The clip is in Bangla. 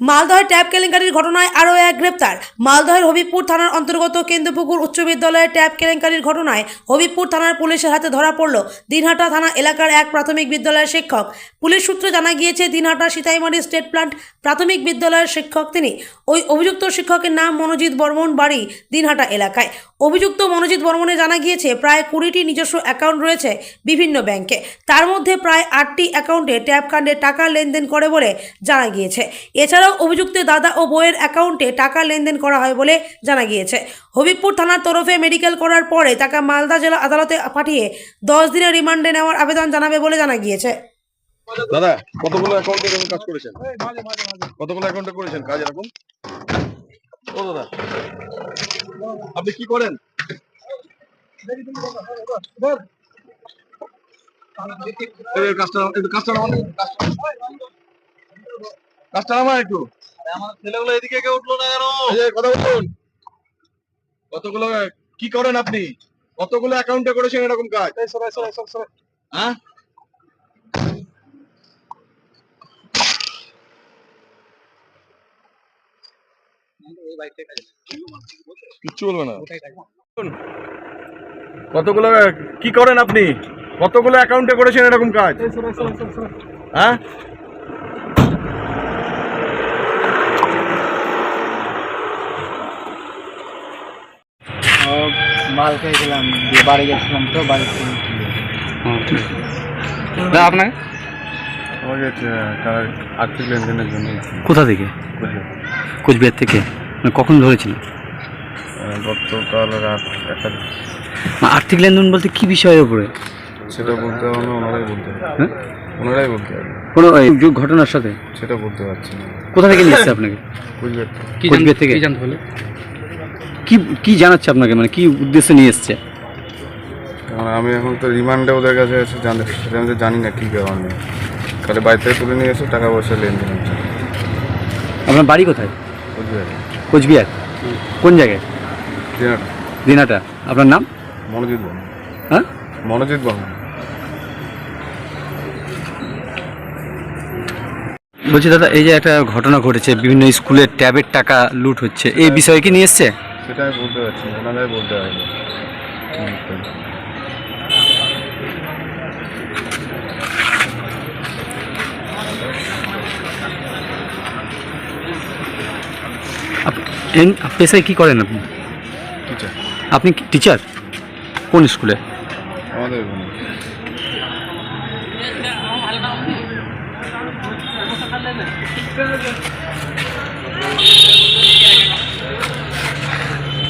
মালদহের ট্যাব কেলেঙ্কারির ঘটনায় আরও এক গ্রেপ্তার। মালদহের হবিবপুর থানার অন্তর্গত কেন্দ্রপুকুর উচ্চ বিদ্যালয়ের ট্যাব কেলেঙ্কারির ঘটনায় হবিবপুর থানার পুলিশের হাতে ধরা পড়ল দিনহাটা থানা এলাকার এক প্রাথমিক বিদ্যালয়ের শিক্ষক। পুলিশ সূত্রে জানা গিয়েছে, দিনহাটা সীতাইমারি স্টেট প্লান্ট প্রাথমিক বিদ্যালয়ের শিক্ষক তিনি। ওই অভিযুক্ত শিক্ষকের নাম মনোজিৎ বর্মন, বাড়ি দিনহাটা এলাকায়। অভিযুক্ত মনোজিৎ বর্মনে জানা গিয়েছে, প্রায় কুড়িটি নিজস্ব অ্যাকাউন্ট রয়েছে বিভিন্ন ব্যাংকে। তার মধ্যে প্রায় আটটি অ্যাকাউন্টে ট্যাব কাণ্ডে টাকা লেনদেন করে বলে জানা গিয়েছে। এছাড়াও অভিযুক্তের দাদা ও বইয়ের অ্যাকাউন্টে টাকা লেনদেন করা হয় বলে জানা গিয়েছে। হবিবপুর থানার তরফে মেডিকেল করার পরে তাকে মালদা জেলা আদালতে পাঠিয়ে দশ দিনের রিমান্ডে নেওয়ার আবেদন জানাবে বলে জানা গিয়েছে। দাদা, কতগুলো অ্যাকাউন্টে কাজ করেছেন? কতগুলো অ্যাকাউন্টে করেছেন? কাজ এরকম? ও দাদা। আপনি কি করেন? কাজটা একটু। আমার ছেলেগুলো এদিকে কেউ উঠল না কেন? কথা বলুন কতগুলো কি করেন আপনি? কতগুলো অ্যাকাউন্টে করেছেন এরকম কাজ? হ্যাঁ? কিচ্ছু বলবে না। কতগুলো কি করেন আপনি? কতগুলো অ্যাকাউন্টে করেছেন এরকম কাজ? হ্যাঁ? মাল খেয়েছিলাম দিয়ে বাড়ি গেছিলাম তো বাড়ি না আপনার আমাকে আর্থিক লেনদেনের জন্য কোথা থেকে? কোচবিহার। থেকে? মানে কখন ধরেছিল? গতকাল রাত একটা মানে আর্থিক লেনদেন বলতে কি বিষয়ের উপরে? সেটা বলতে হবে না ওনারাই বলতে হবে হ্যাঁ? ওনারাই বলতে হবে কোনো ঘটনার সাথে? সেটা বলতে পারছি না। কোথা থেকে নিয়ে এসছে আপনাকে? কোচবিহার থেকে। জানতে হলে কি কি জানাচ্ছে আপনাকে? মানে কি উদ্দেশ্যে নিয়ে এসছে? কারণ আমি এখন তো রিমান্ডে ওদের কাছে আছে জানতে সেটা আমি তো জানি না কী কারণে খালি বাড়ি থেকে তুলে নিয়ে এসে টাকা পয়সা লেনদেন হচ্ছে। আপনার বাড়ি কোথায়? বুঝবে কোচবিহার। কোন জায়গায়? দিনাটা। দিনাটা। আপনার নাম? মনোজিৎ বর্মন। হ্যাঁ? মনোজিৎ বর্মন। বলছি দাদা এই যে একটা ঘটনা ঘটেছে বিভিন্ন স্কুলের ট্যাবের টাকা লুট হচ্ছে এই বিষয়ে কি নিয়ে এসছে? সেটা আমি বলতে পারছি না ওনারাই বলতে আপ- পেশায় কি করেন আপনি? টিচার আপনি টিচার কোন স্কুলে? আমাদের